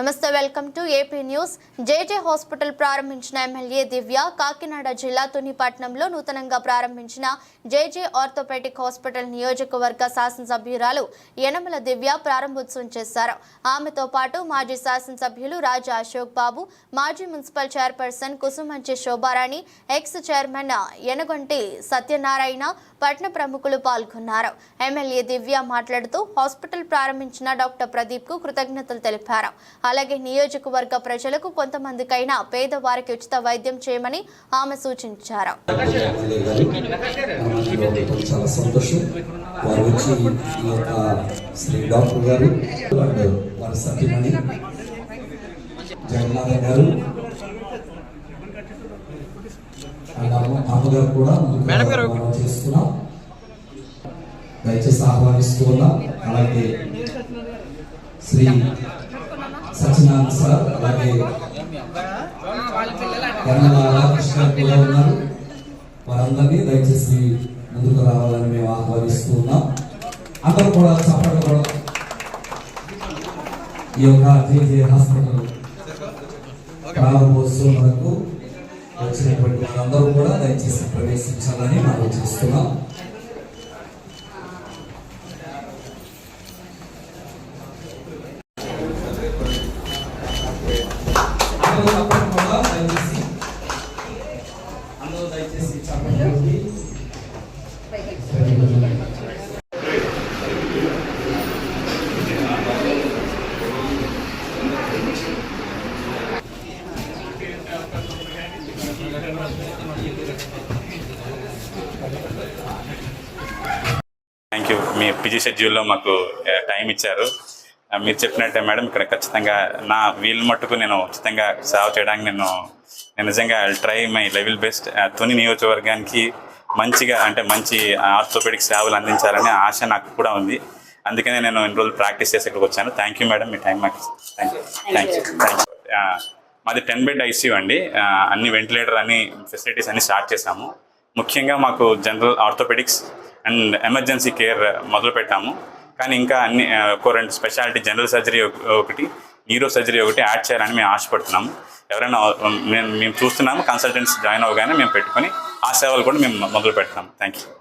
నమస్తే welcome to AP news. JJ hospital ప్రారంభించిన MLA Divya Kakinada జిల్లా తునిపట్నంలో నూతనంగా ప్రారంభించిన జేజే ఆర్థోపెటిక్ హాస్పిటల్ నియోజకవర్గ శాసనసభ్యురాలు యనమల దివ్య ప్రారంభోత్సవం చేశారు. ఆమెతో పాటు మాజీ శాసనసభ్యులు రాజా అశోక్ బాబు మాజీ municipal chairperson Kusumanchi Shobharani ex chairman Yanagonti Satyanarayana పట్న ప్రముఖులు పాల్గొన్నారు. ఎమ్మెల్యే దివ్య మాట్లాడుతూ హాస్పిటల్ ప్రారంభించిన డాక్టర్ ప్రదీప్కు కృతజ్ఞతలు తెలిపారు. అలాగే నియోజకవర్గ ప్రజలకు కొంతమందికైనా పేదవారికి ఉచిత వైద్యం చేయమని ఆమె సూచించారు. ఎమ్మెల్యే గారు. అమ్మగారు కూడా చేస్తున్నాం. దయచేసి ఆహ్వానిస్తూ ఉన్నాం. అలాగే శ్రీ సత్యనారాయణ సార్ అలాగే గారు కూడా ఉన్నారు. వారందరినీ దయచేసి ముందుకు రావాలని మేము ఆహ్వానిస్తూ ఉన్నాం. అందరూ కూడా చప్పట్లు కూడా ఈ యొక్క జేజే హాస్పిటల్ ప్రారంభోత్సవం వరకు వచ్చినటువంటి వారందరూ కూడా దయచేసి ప్రవేశించాలని మనం చేస్తున్నాం. అందరూ దయచేసి అందరూ థ్యాంక్ యూ మీ పిజి షెడ్యూల్లో మాకు టైం ఇచ్చారు. మీరు చెప్పినట్టే మేడం ఇక్కడ ఖచ్చితంగా నా వీలు మట్టుకు నేను ఖచ్చితంగా సేవ చేయడానికి నేను నేను నిజంగా try my level best Tuni నియోజకవర్గానికి మంచిగా అంటే మంచి ఆర్థోపెడిక్ సేవలు అందించాలనే ఆశ నాకు కూడా ఉంది. అందుకనే నేను ఇన్ని రోజులు ప్రాక్టీస్ చేసి ఇక్కడికి వచ్చాను. థ్యాంక్ యూ మేడం మీ టైం మాకు thank you thank you thank you మాది టెన్ బెడ్ ఐసీయూ అండి. అన్ని వెంటిలేటర్ అన్ని ఫెసిలిటీస్ అన్ని స్టార్ట్ చేశాము ముఖ్యంగా మాకు general orthopaedics and emergency care మొదలు పెట్టాము. కానీ ఇంకా అన్ని ఒక రెండు స్పెషాలిటీ జనరల్ సర్జరీ ఒకటి న్యూరో సర్జరీ ఒకటి యాడ్ చేయాలని మేము ఆశపడుతున్నాము. ఎవరైనా మేము మేము చూస్తున్నాము కన్సల్టెంట్స్ జాయిన్ అవ్వగానే మేము పెట్టుకొని ఆ సేవలు కూడా మేము మొదలు పెడతాము. Thank you